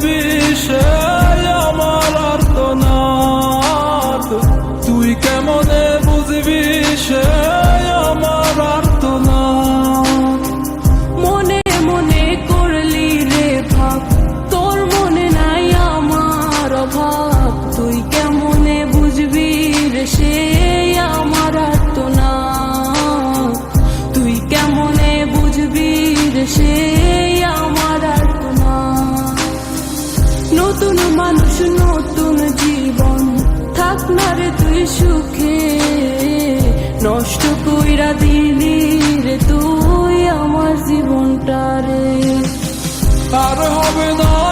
bir নতুন মানুষ, নতুন জীবন। থাক না রে তুই সুখে। নষ্ট কইরা দিলি রে তুই আমার জীবনটা রে। আর হবে না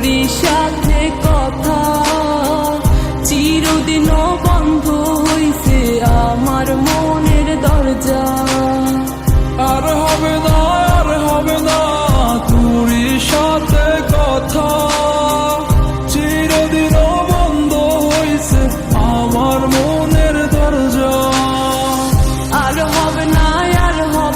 理想